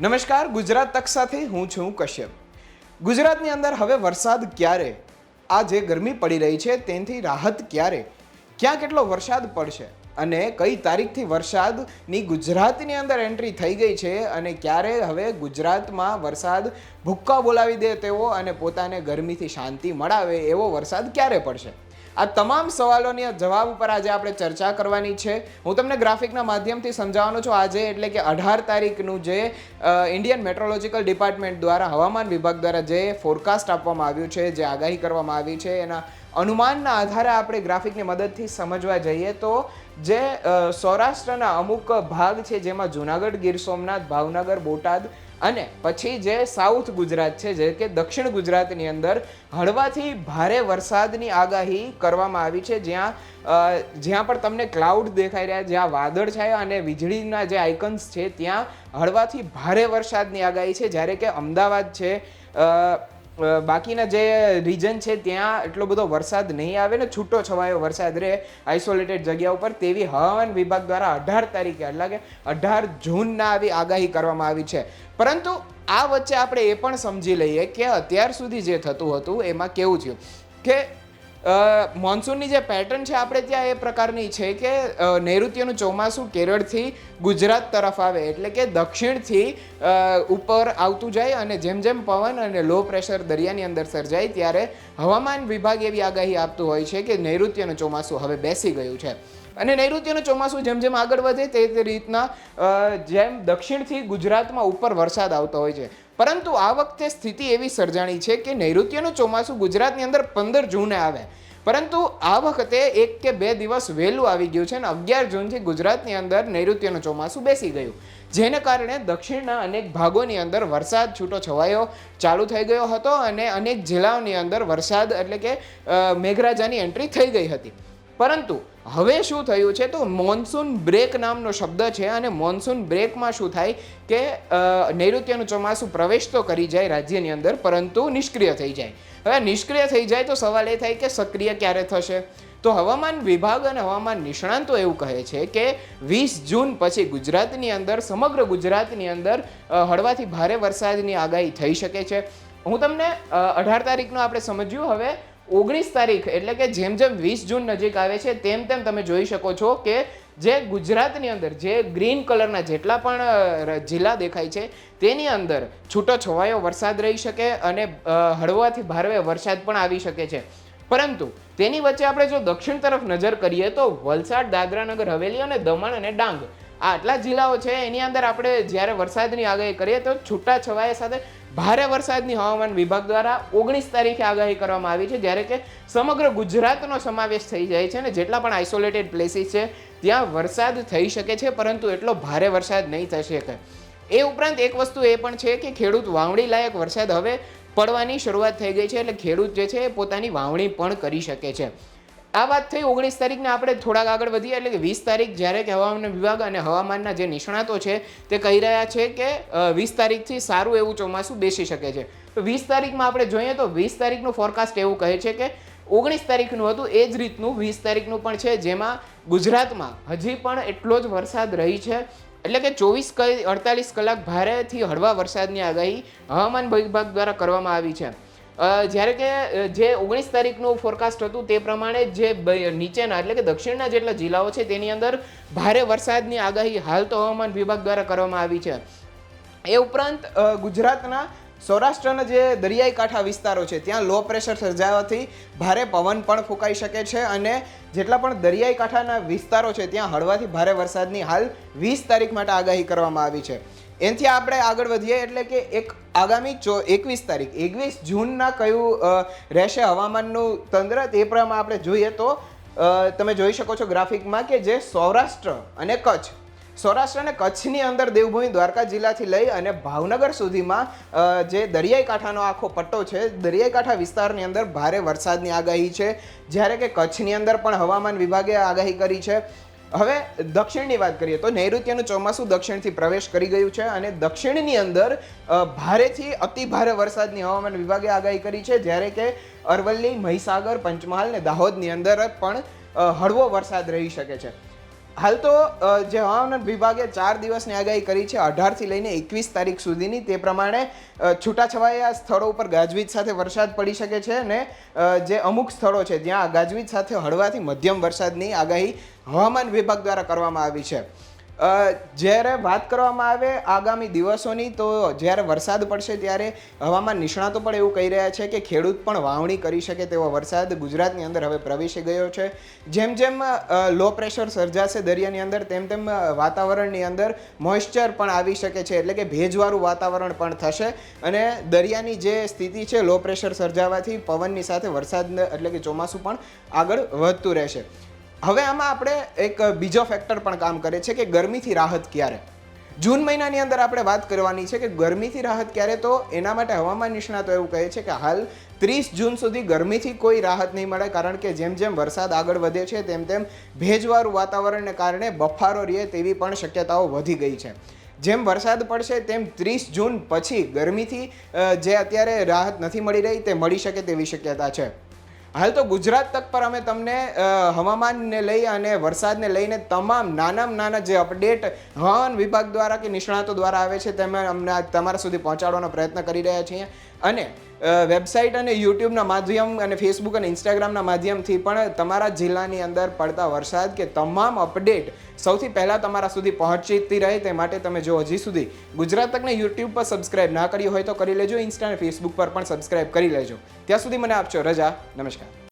નમસ્કાર, ગુજરાત તક સાથે હું છું કશ્યપ. ગુજરાતની અંદર હવે વરસાદ ક્યારે? આ જે ગરમી પડી રહી છે, તેનાથી રાહત ક્યારે? ક્યાં કેટલો વરસાદ પડશે? અને કઈ તારીખથી વરસાદની ગુજરાતની અંદર એન્ટ્રી થઈ ગઈ છે અને ક્યારે હવે ગુજરાતમાં વરસાદ ભૂક્કા બોલાવી દે તેવો અને પોતાને ગરમીથી શાંતિ મળાવે એવો વરસાદ ક્યારે પડશે? આ તમામ સવાલોની જવાબ ઉપર આજે આપણે ચર્ચા કરવાની છે. હું તમને ગ્રાફિકના માધ્યમથી સમજાવવાનો છું. આજે એટલે કે અઢાર તારીખનું જે ઇન્ડિયન મેટ્રોલોજીકલ ડિપાર્ટમેન્ટ દ્વારા હવામાન વિભાગ દ્વારા જે ફોરકાસ્ટ આપવામાં આવ્યું છે, જે આગાહી કરવામાં આવી છે, એના અનુમાનના આધારે આપણે ગ્રાફિકની મદદથી સમજવા જઈએ તો જે સૌરાષ્ટ્રના અમુક ભાગ છે, જેમાં જુનાગઢ ગીર સોમનાથ, ભાવનગર, બોટાદ અને પછી જે સાઉથ ગુજરાત છે, જે કે દક્ષિણ ગુજરાતની અંદર હળવાથી ભારે વરસાદની આગાહી કરવામાં આવી છે. જ્યાં જ્યાં પણ તમને ક્લાઉડ દેખાઈ રહ્યા, જ્યાં વાદળ છે અને વીજળીના જે આઇકન્સ છે, ત્યાં હળવાથી ભારે વરસાદની આગાહી છે. જ્યારે કે અમદાવાદ છે બાકીના જે રીજન છે, ત્યાં એટલો બધો વરસાદ નહીં આવે ને, છૂટો છવાયો વરસાદ રહે આઇસોલેટેડ જગ્યા ઉપર, તેવી હવામાન વિભાગ દ્વારા અઢાર તારીખે, એટલે કે અઢાર જૂનના આવી આગાહી કરવામાં આવી છે. પરંતુ આ વચ્ચે આપણે એ પણ સમજી લઈએ કે અત્યાર સુધી જે થતું હતું, એમાં કેવું થયું? કે મોન્સૂનની જે પેટર્ન છે આપણે ત્યાં એ પ્રકારની છે કે નૈઋત્યનું ચોમાસું કેરળથી ગુજરાત તરફ આવે એટલે કે દક્ષિણથી ઉપર આવતું જાય અને જેમ જેમ પવન અને લો પ્રેશર દરિયાની અંદર સર્જાય ત્યારે હવામાન વિભાગ એવી આગાહી આપતું હોય છે કે નૈઋત્યનું ચોમાસું હવે બેસી ગયું છે. અને નૈઋત્યનું ચોમાસું જેમ જેમ આગળ વધે તે તે રીતના જેમ દક્ષિણથી ગુજરાતમાં ઉપર વરસાદ આવતો હોય છે. પરંતુ આ વખતે સ્થિતિ એવી સર્જાણી છે કે નૈઋત્યનું ચોમાસું ગુજરાતની અંદર પંદર જૂને આવે. પરંતુ આ વખતે એક કે બે દિવસ વહેલું આવી ગયું છે અને અગિયાર જૂનથી ગુજરાતની અંદર નૈઋત્યનું ચોમાસું બેસી ગયું. જેને કારણે દક્ષિણના અનેક ભાગોની અંદર વરસાદ છૂટો છવાયો, ચાલુ થઈ ગયો હતો અને અનેક જિલ્લાઓની અંદર વરસાદ એટલે કે મેઘરાજાની એન્ટ્રી થઈ ગઈ હતી. પરંતુ હવે શું થયું છે તો મોન્સૂન બ્રેક નામનો શબ્દ છે અને મોન્સૂન બ્રેકમાં શું થાય કે નૈઋત્યનું ચોમાસું પ્રવેશ તો કરી જાય રાજ્યની અંદર, પરંતુ નિષ્ક્રિય થઈ જાય. હવે નિષ્ક્રિય થઈ જાય તો સવાલ એ થાય કે સક્રિય ક્યારે થશે? તો હવામાન વિભાગ અને હવામાન નિષ્ણાંતો એવું કહે છે કે વીસ જૂન પછી ગુજરાતની અંદર, સમગ્ર ગુજરાતની અંદર હળવાથી ભારે વરસાદની આગાહી થઈ શકે છે. હું તમને અઢાર તારીખનો આપણે સમજ્યું, હવે ઓગણીસ તારીખ, એટલે કે જેમ જેમ વીસ જૂન નજીક આવે છે, તેમ તેમ તમે જોઈ શકો છો કે જે ગુજરાતની અંદર જે ગ્રીન કલરના જેટલા પણ જિલ્લા દેખાય છે, તેની અંદર છૂટો છવાયો વરસાદ રહી શકે અને હળવાથી ભારે વરસાદ પણ આવી શકે છે. પરંતુ તેની વચ્ચે આપણે જો દક્ષિણ તરફ નજર કરીએ તો વલસાડ દાદરાનગર હવેલી અને દમણ અને ડાંગ આ આટલા જિલ્લાઓ છે, એની અંદર આપણે જ્યારે વરસાદની આગાહી કરીએ તો છૂટા છવાયા સાથે ભારે વરસાદની હવામાન વિભાગ દ્વારા ઓગણીસ તારીખે આગાહી કરવામાં આવી છે, જ્યારે કે સમગ્ર ગુજરાતનો સમાવેશ થઈ જાય છે અને જેટલા પણ આઇસોલેટેડ પ્લેસીસ છે, ત્યાં વરસાદ થઈ શકે છે, પરંતુ એટલો ભારે વરસાદ નહીં થઈ શકે. એ ઉપરાંત એક વસ્તુ એ પણ છે કે ખેડૂત વાવણી લાયક વરસાદ હવે પડવાની શરૂઆત થઈ ગઈ છે, એટલે ખેડૂત જે છે એ પોતાની વાવણી પણ કરી શકે છે. આ વાત થઈ ઓગણીસ તારીખને આપણે થોડાક આગળ વધીએ, એટલે કે વીસ તારીખ જ્યારે કે હવામાન વિભાગ અને હવામાનના જે નિષ્ણાતો છે તે કહી રહ્યા છે કે વીસ તારીખથી સારું એવું ચોમાસું બેસી શકે છે. તો વીસ તારીખમાં આપણે જોઈએ તો વીસ તારીખનું ફોરકાસ્ટ એવું કહે છે કે ઓગણીસ તારીખનું હતું, એ જ રીતનું વીસ તારીખનું પણ છે, જેમાં ગુજરાતમાં હજી પણ એટલો જ વરસાદ રહી છે. એટલે કે ચોવીસ અડતાલીસ કલાક ભારેથી હળવા વરસાદની આગાહી હવામાન વિભાગ દ્વારા કરવામાં આવી છે. જ્યારે કે જે ઓગણીસ તારીખનું ફોરકાસ્ટ હતું તે પ્રમાણે જે નીચેના એટલે કે દક્ષિણના જેટલા જિલ્લાઓ છે તેની અંદર ભારે વરસાદની આગાહી હાલ તો હવામાન વિભાગ દ્વારા કરવામાં આવી છે. એ ઉપરાંત ગુજરાતના સૌરાષ્ટ્રના જે દરિયાઈ કાંઠા વિસ્તારો છે ત્યાં લો પ્રેશર સર્જાવાથી ભારે પવન પણ ફૂંકાઈ શકે છે અને જેટલા પણ દરિયાઈ કાંઠાના વિસ્તારો છે ત્યાં હળવાથી ભારે વરસાદની હાલ વીસ તારીખ માટે આગાહી કરવામાં આવી છે. એનાથી આપણે આગળ વધીએ, એટલે કે એક આગામી ચો, એકવીસ તારીખ, એકવીસ જૂનના કયું રહેશે હવામાનનું તંત્ર તે પ્રમાણે આપણે જોઈએ તો તમે જોઈ શકો છો ગ્રાફિકમાં કે જે સૌરાષ્ટ્ર અને કચ્છ, સૌરાષ્ટ્ર અને કચ્છની અંદર દેવભૂમિ દ્વારકા જિલ્લાથી લઈ અને ભાવનગર સુધીમાં જે દરિયાઈ કાંઠાનો આખો પટ્ટો છે દરિયાઈ કાંઠા વિસ્તારની અંદર ભારે વરસાદની આગાહી છે. જ્યારે કે કચ્છની અંદર પણ હવામાન વિભાગે આગાહી કરી છે. હવે દક્ષિણની વાત કરીએ તો નૈઋત્યનું ચોમાસું દક્ષિણથી પ્રવેશ કરી ગયું છે અને દક્ષિણની અંદર ભારેથી અતિ ભારે વરસાદની હવામાન વિભાગે આગાહી કરી છે. જ્યારે કે અરવલ્લી, મહીસાગર, પંચમહાલ ને દાહોદની અંદર પણ હળવો વરસાદ રહી શકે છે. હાલ તો જે હવામાન વિભાગે ચાર દિવસની આગાહી કરી છે, અઢારથી લઈને એકવીસ તારીખ સુધીની. તે પ્રમાણે છૂટાછવાયા સ્થળો ઉપર ગાજવીજ સાથે વરસાદ પડી શકે છે અને જે અમુક સ્થળો છે, જ્યાં ગાજવીજ સાથે હળવાથી મધ્યમ વરસાદની આગાહી હવામાન વિભાગ દ્વારા કરવામાં આવી છે. જ્યારે વાત કરવામાં આવે આગામી દિવસોની, તો જ્યારે વરસાદ પડશે ત્યારે હવામાન નિષ્ણાતો પણ એવું કહી રહ્યા છે કે ખેડૂત પણ વાવણી કરી શકે તેવો વરસાદ ગુજરાતની અંદર હવે પ્રવેશી ગયો છે. જેમ જેમ લો પ્રેશર સર્જાશે દરિયાની અંદર, તેમ તેમ વાતાવરણની અંદર મોઇશ્ચર પણ આવી શકે છે, એટલે કે ભેજવાળું વાતાવરણ પણ થશે. અને દરિયાની જે સ્થિતિ છે લો પ્રેશર સર્જાવાથી પવનની સાથે વરસાદ, એટલે કે ચોમાસું પણ આગળ વધતું રહેશે. હવે આમાં આપણે એક બીજો ફેક્ટર પણ કામ કરે છે કે ગરમીથી રાહત ક્યારે? જૂન મહિનાની અંદર આપણે વાત કરવાની છે કે ગરમીથી રાહત ક્યારે? તો એના માટે હવામાન નિષ્ણાતો એવું કહે છે કે હાલ ત્રીસ જૂન સુધી ગરમીથી કોઈ રાહત નહીં મળે, કારણ કે જેમ જેમ વરસાદ આગળ વધે છે, તેમ તેમ ભેજવાળું વાતાવરણને કારણે બફારો રહે તેવી પણ શક્યતાઓ વધી ગઈ છે. જેમ વરસાદ પડશે, તેમ ત્રીસ જૂન પછી ગરમીથી જે અત્યારે રાહત નથી મળી રહી, તે મળી શકે તેવી શક્યતા છે. હાલ તો ગુજરાત તક પર અમે તમને હવામાનને લઈ અને વરસાદને લઈને તમામ નાનામાં નાના જે અપડેટ હવામાન વિભાગ દ્વારા કે નિષ્ણાતો દ્વારા આવે છે, તેમાં અમને તમારા સુધી પહોંચાડવાનો પ્રયત્ન કરી રહ્યા છીએ. અને વેબસાઇટ અને યુટ્યુબના માધ્યમ અને ફેસબુક અને ઇન્સ્ટાગ્રામના માધ્યમથી પણ તમારા જિલ્લાની અંદર પડતા વરસાદ કે તમામ અપડેટ સૌથી પહેલાં તમારા સુધી પહોંચતી રહે તે માટે તમે જો હજી સુધી ગુજરાત તકને યુટ્યુબ પર સબસ્ક્રાઇબ ના કરી હોય તો કરી લેજો ઇન્સ્ટા અને ફેસબુક પર પણ સબસ્ક્રાઇબ કરી લેજો. ત્યાં સુધી મને આપજો, રજા, નમસ્કાર.